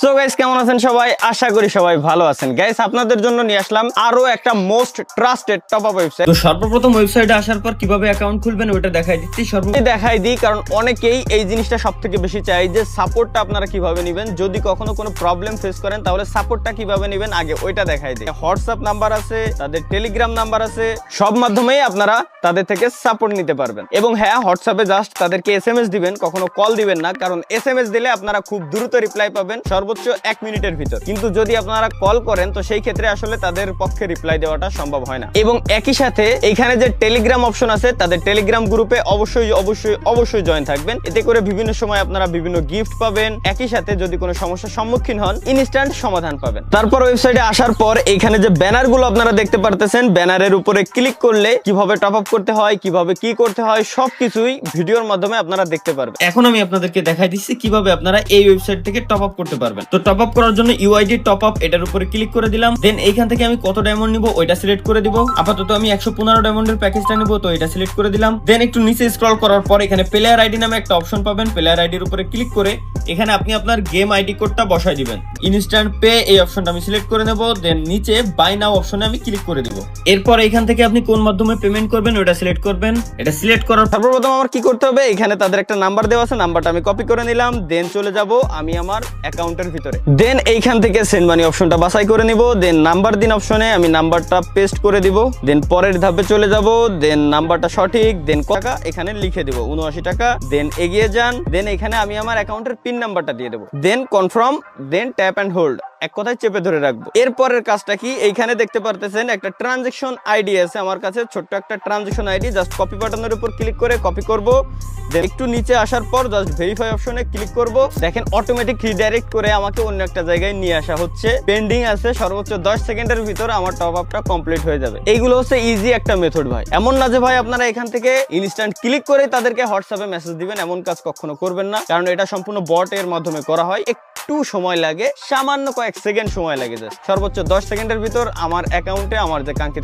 So guys কেমন আছেন সবাই? আশা করি সবাই ভালো আছেন। গাইস আপনাদের জন্য নিয়ে আসলাম আরও একটা most trusted top up website তো সর্বপ্রথম ওয়েবসাইটে আসার পর কীভাবে অ্যাকাউন্ট খুলবেন ওটা দেখাই দিচ্ছি। সর্ব দেখাই দিই কারণ অনেকেই এই জিনিসটা সব থেকে বেশি চাই যে সাপোর্টটা আপনারা কীভাবে নেবেন। যদি কখনো কোনো প্রবলেম ফেস করেন তাহলে সাপোর্টটা কীভাবে নেবেন আগে ওইটা দেখাই দিই। হোয়াটসঅ্যাপ নাম্বার আছে তাদের টেলিগ্রাম নাম্বার আছে সব মাধ্যমেই আপনারা তাদের থেকে সাপোর্ট নিতে পারবেন। এবং হ্যাঁ হোয়াটসঅ্যাপে জাস্ট তাদেরকে এস এম এস দিবেন কখনো কল দিবেন না কারণ এস এম এস দিলে আপনারা খুব দ্রুত রিপ্লাই পাবেন। সর্বোচ্চ এক মিনিটের ভিতর। কিন্তু যদি আপনারা কল করেন, তো সেই ক্ষেত্রে আসলে তাদের পক্ষে রিপ্লাই দেওয়াটা সম্ভব হয় না। এবং একই সাথে এখানে যে টেলিগ্রাম অপশন আছে, তাদের টেলিগ্রাম গ্রুপে অবশ্যই অবশ্যই অবশ্যই জয়েন থাকবেন। এতে করে বিভিন্ন সময় আপনারা বিভিন্ন গিফট পাবেন। একই সাথে যদি কোনো সমস্যার সম্মুখীন হন ইনস্ট্যান্ট সমাধান পাবেন। তারপর ওয়েবসাইটে আসার পর এখানে যে ব্যানারগুলো আপনারা দেখতে পারতেছেন ব্যানারের উপরে ক্লিক করলে কীভাবে টপ আপ করতে হয়, কীভাবে কি করতে হয়, সবকিছুই ভিডিওর মাধ্যমে আপনারা দেখতে পারবেন। এখন আমি আপনাদেরকে দেখাই দিচ্ছি কীভাবে আপনারা এই ওয়েবসাইট থেকে টপ আপ করতে পারবেন। তো টপ আপ করার জন্য ইউআইডি টপ আপ এটার উপরে ক্লিক করে দিলাম। দেন এইখান থেকে আমি কত ডায়মন্ড নিব ওইটা সিলেক্ট করে দিব। আপাতত আমি একশো পনেরো ডায়মন্ডের প্যাকেজটা নিব, তো এটা সিলেক্ট করে দিলাম। দেন একটু নিচে স্ক্রল করার পর এখানে প্লেয়ার আইডি নামে একটা অপশন পাবেন। প্লেয়ার আইডির উপরে ক্লিক করে এখানে আপনি আপনার গেম আইডি কোডটা বসায় দিবেন। ইনস্ট্যান্ট পে এই অপশনটা আমি সিলেক্ট করে নেব। দেন নিচে বাই নাও অপশনে আমি ক্লিক করে দিব। এরপর এখান থেকে আপনি কোন মাধ্যমে পেমেন্ট করবেন ওটা সিলেক্ট করবেন। এটা সিলেক্ট করার পর সর্বপ্রথম আমার কি করতে হবে? এখানে তাদের একটা নাম্বার দেওয়া আছে। নাম্বারটা আমি কপি করে নিলাম। দেন চলে যাব আমি আমার অ্যাকাউন্টের ভিতরে। দেন এইখান থেকে সেন্ড মানি অপশনটা বাছাই করে নিব দেন নাম্বার দিন অপশনে আমি নাম্বারটা পেস্ট করে দিব দেন পরের ধাপে চলে যাব দেন নাম্বারটা সঠিক দেন টাকা, এখানে লিখে দিব উনআশি টাকা দেন এগিয়ে যান দেন এখানে আমি আমার অ্যাকাউন্টের পিন নাম্বারটা দিয়ে দেবো। Then confirm then tap and hold এক কথায় চেপে ধরে রাখব। এরপরের কাজটা কি? এইখানে দেখতে পারতেছেন একটা ট্রানজেকশন আইডি আছে আমার কাছে, ছোট্ট একটা ট্রানজেকশন আইডি জাস্ট কপি বাটনের উপর ক্লিক করে কপি করব। দেন একটু নিচে আসার পর জাস্ট ভেরিফাই অপশনে ক্লিক করব। দেখেন অটোমেটিক রিডাইরেক্ট করে আমাকে অন্য একটা জায়গায় নিয়ে আসা হচ্ছে। পেন্ডিং আছে, সর্বোচ্চ 10 সেকেন্ডের ভিতর আমার টপ আপটা কমপ্লিট হয়ে যাবে। এইগুলো হচ্ছে ইজি একটা মেথড ভাই। এমন না যে ভাই আপনারা এখান থেকে ইনস্ট্যান্ট ক্লিক করে তাদেরকে হোয়াটসঅ্যাপে মেসেজ দিবেন, এমন কাজ কখনো করবেন না। কারণ এটা সম্পূর্ণ বট এর মাধ্যমে করা হয়। একটু সময় লাগে, সামান্য কয়েক সেকেন্ড সময় লাগে যায় সর্বোচ্চ 10 সেকেন্ডের ভিতর আমার অ্যাকাউন্টে আমার যে কাঙ্ক্ষিত